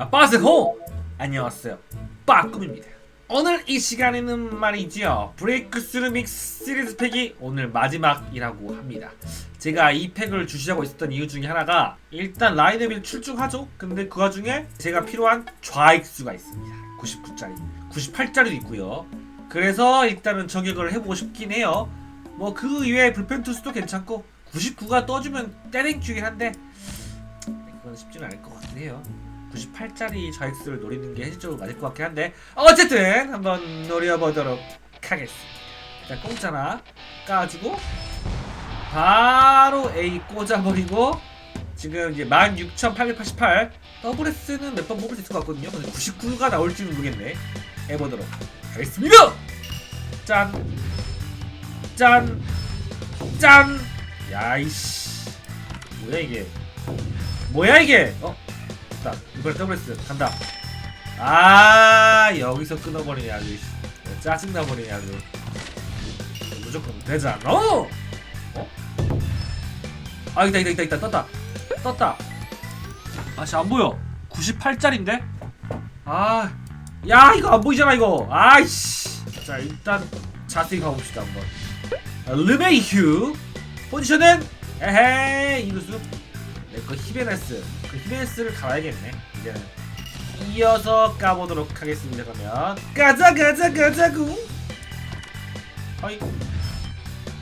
아 빠스호! 안녕하세요. 빠꿈입니다. 오늘 이 시간에는 말이죠. 브레이크스루 믹스 시리즈 팩이 오늘 마지막이라고 합니다. 제가 이 팩을 주시자고 있었던 이유 중에 하나가 일단 라인업이 출중하죠? 근데 그 와중에 제가 필요한 좌익수가 있습니다. 99짜리 98짜리도 있고요. 그래서 일단은 저격을 해보고 싶긴 해요. 뭐 그 이외에 불펜 투수도 괜찮고 99가 떠주면 떼랭큐긴 한데 그건 쉽지는 않을 것 같긴 해요 98짜리 좌익수를 노리는 게 현실적으로 맞을 것 같긴 한데 어쨌든 한번 노려보도록 하겠습니다. 일단 공짜나 까주고 바로 A 꽂아버리고 지금 이제 16,888 더블 S는 몇 번 뽑을 수 있을 것 같거든요. 근데 99가 나올지는 모르겠네. 해보도록 하겠습니다. 짠. 짠! 짠! 야이씨. 뭐야 이게? 뭐야 이게? 어? 자 이번에 더블 S. 간다. 아 여기서 끊어버리네 아주 씨. 짜증나버리네 아주. 무조건 되잖아. 어? 아 있다 있다 있다 있다. 떴다. 떴다. 아씨 안 보여. 98짜린데? 아야 이거 안 보이잖아 이거. 아이씨. 자 일단 자세히 가봅시다 한번. 아, 르베이휴. 포지션은? 에헤이 이루수. 내거 히베네스 그 히베네스를 갈아야겠네. 이제는 이어서 까보도록 하겠습니다 그러면. 가자 가자 가자구! 어이.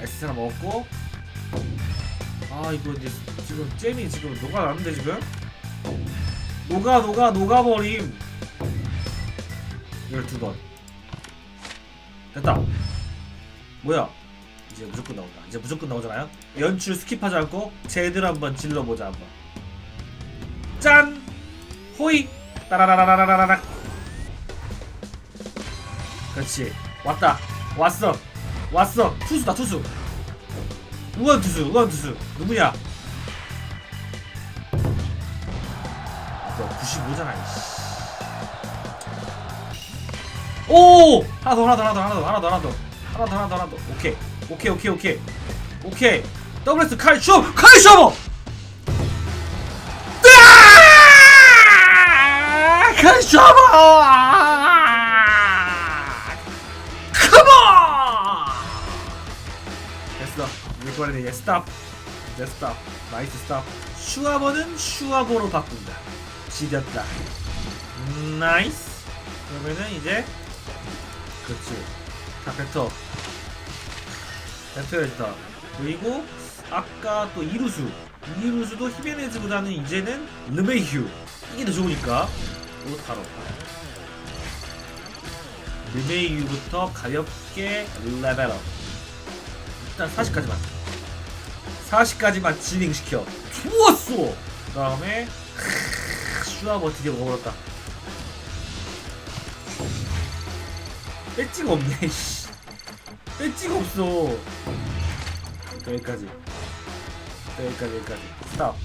S 하나 먹었고. 아 이거 이제 지금 잼이 지금 녹아나는데 지금? 녹아 녹아 녹아버림. 12번. 됐다. 뭐야? 이제 무조건 나온다. 이제 무조건 나오잖아요. 연출 스킵하지 않고 제대로 한번 질러보자 한번 짠! 호이! 따라라라라라락 그렇지. 왔다. 왔어. 왔어. 투수다 투수. 우원 투수 우원 투수. 누구냐? 너 95잖아 이씨. 오! 하나 더 하나 더 하나 더 하나 더 하나 더 하나 더. 하나 더 하나 더 하나 더. 오케이. 오케이 오케이 오케이. 오케이. 더블스 칼 쇼! 칼 쇼버! 됐어. 이번에는 이제 스탑 이제 스탑 나이스 스탑 슈아버는 슈아버로 바꾼다. 지렸다. 나이스. 그러면은 이제 그렇지. 다 뱉어 뱉어야지다 그리고 아까 또 이루수. 이루수도 히메네즈보다는 이제는 르메휴. 이게 더 좋으니까 또 바로. 르메휴부터 가볍게 레벨업. 일단 40까지만. 40까지만 진행시켜. 좋았어! 그 다음에 슈아버 드디어 먹어버렸다. 배지가 없네 씨. 배지가 없어. 여기까지. 여기까지 여기까지. 스탑.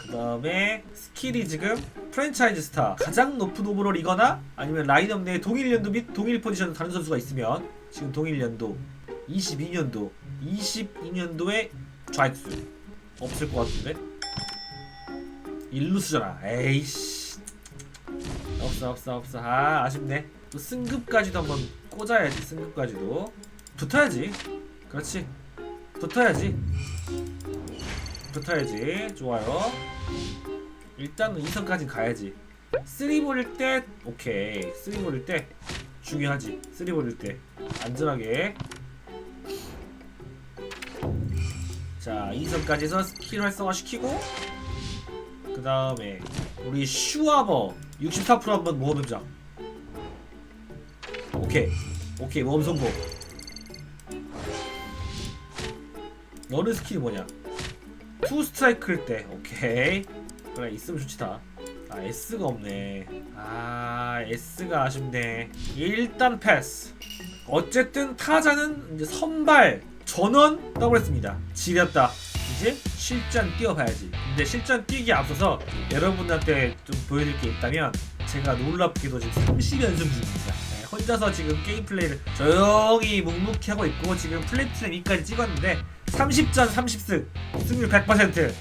그 다음에 스킬이 지금 프랜차이즈 스타. 가장 높은 오버롤이거나 아니면 라인업 내에 동일 연도 및 동일 포지션 다른 선수가 있으면 지금 동일 연도 22년도 22년도에 좌익수. 없을 것 같은데? 일루수잖아 에이씨. 없어 없어 없어. 아 아쉽네. 또 승급까지도 한번 꽂아야지 승급까지도. 붙어야지. 그렇지. 붙어야지. 붙어야지. 좋아요 일단은 2선까지 가야지. 3볼일 때 오케이. 3볼일 때 중요하지. 3볼일 때 안전하게. 자 2선까지 해서 스킬 활성화 시키고 그 다음에 우리 슈아버 64% 한번 모험해보자. 오케이. 오케이 모험 성공. 너는 스킬이 뭐냐? 투 스트라이크일 때. 오케이 그래 있으면 좋지다. 아 S가 없네. 아 S가 아쉽네. 일단 패스. 어쨌든 타자는 이제 선발 전원 더블했습니다. 지렸다. 이제 실전 뛰어봐야지. 근데 실전 뛰기 앞서서 여러분들한테 좀 보여드릴 게 있다면 제가 놀랍게도 지금 30연승 중입니다. 네, 혼자서 지금 게임 플레이를 조용히 묵묵히 하고 있고 지금 플래티넘 2까지 찍었는데 30전 30승 승률 100%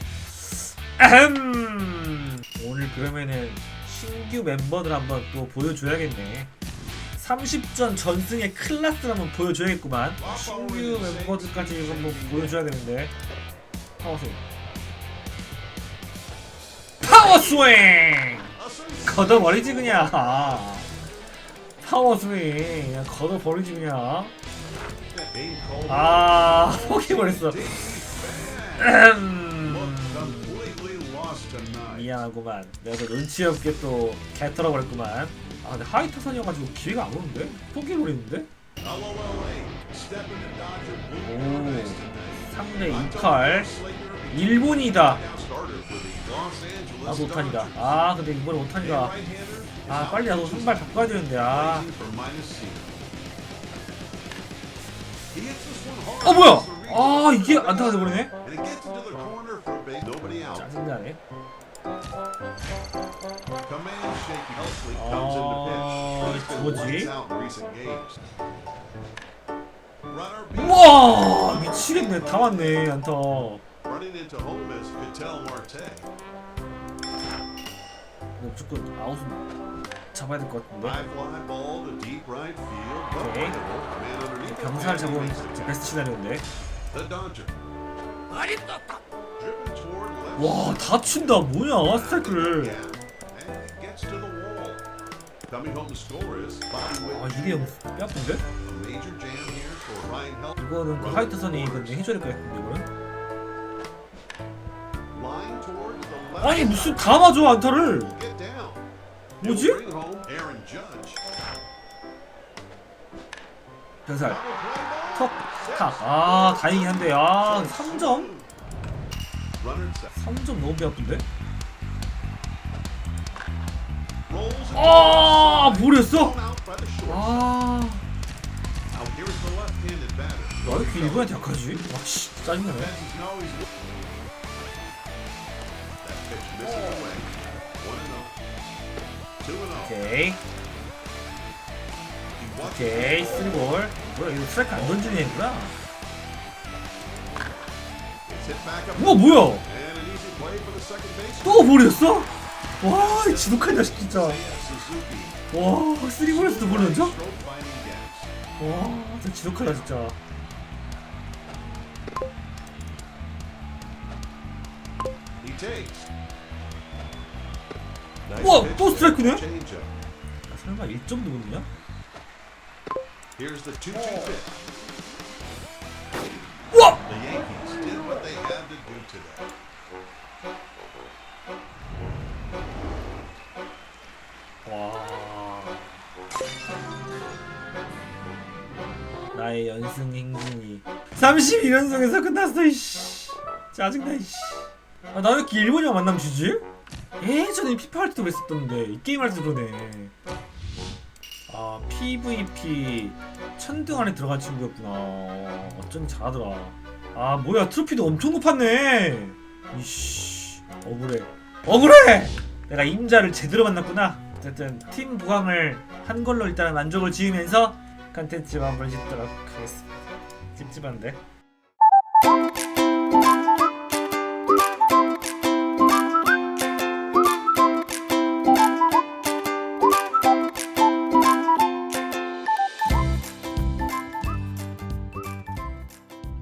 아흠. 오늘 그러면은 신규 멤버들 한번 또 보여줘야겠네. 30전 전승의 클라스를 한번 보여줘야겠구만. 신규 멤버들까지 한번 보여줘야 되는데. 파워스윙. 파워스윙! 걷어버리지 그냥. 파워스윙. 그냥 걷어버리지 그냥. 아 포기해버렸어. 음, 미안하구만. 내가 또 눈치 없게 또 개털어 버렸구만. 아 근데 하이터선이어가지고 기회가 안 오는데? 포기해버리는데? 오 3대 2칼. 일본이다. 나도 5탄이다. 아 근데 이번에 5탄이다. 아 빨리 나도 선발 바꿔야 되는데 아. 어, 뭐야? 아, 이게 안타가 돼버리네? 짜증나네 아, 뭐지? 우와 미치겠네 다 왔네 안타. 무조건 아웃은 잡아야 될 것 같은데 the 병사를 잡으면. 베스트 시나리오인데 와 뭐냐 to score is Bobby 아. 2대0 뼈아픈데? 이거는 그 화이트 선이 이건 해줘야 될것 같은데 이거는. 아니 무슨 다 맞아 안타를. 뭐지? 변살 play ball. 턱탁 아 다행이긴 한데 아 3점? Runner at second. 3점 너무 뼈 아픈데? Rolls it 아 short. 아. 왜 이렇게 일본한테 약하지? 와 씨 짜증나네 oh. Two and oh. 오케이 오케이. 쓰리볼 뭐야 이거 스트라이크 안 던지는 애구나 우와 뭐야. 또 버렸어? 와 지독한 자식 진짜. 와 쓰리볼에서도 gaps. 와 진짜 지독하다 진짜. 우와, 또 스트라이크네? 아, 설마 1점 누구냐? To today. 와. 나의 연승 행진이. 32연승에서 끝났어 이씨. 짜증나 이씨. 아, 나 왜 이렇게 일본이랑 만나면 지지? 예전에 피파 할 때도 그랬었던데. 이 게임 할 때도 그러네. 아 PVP 천등 안에 들어간 친구였구나. 어쩐지 잘하더라 아 뭐야 트로피도 엄청 높았네. 이씨 억울해. 억울해! 내가 임자를 제대로 만났구나. 어쨌든 팀 부강을 한 걸로 일단 만족을 지으면서 컨텐츠 마무리 짓도록 하겠습니다. 찝찝한데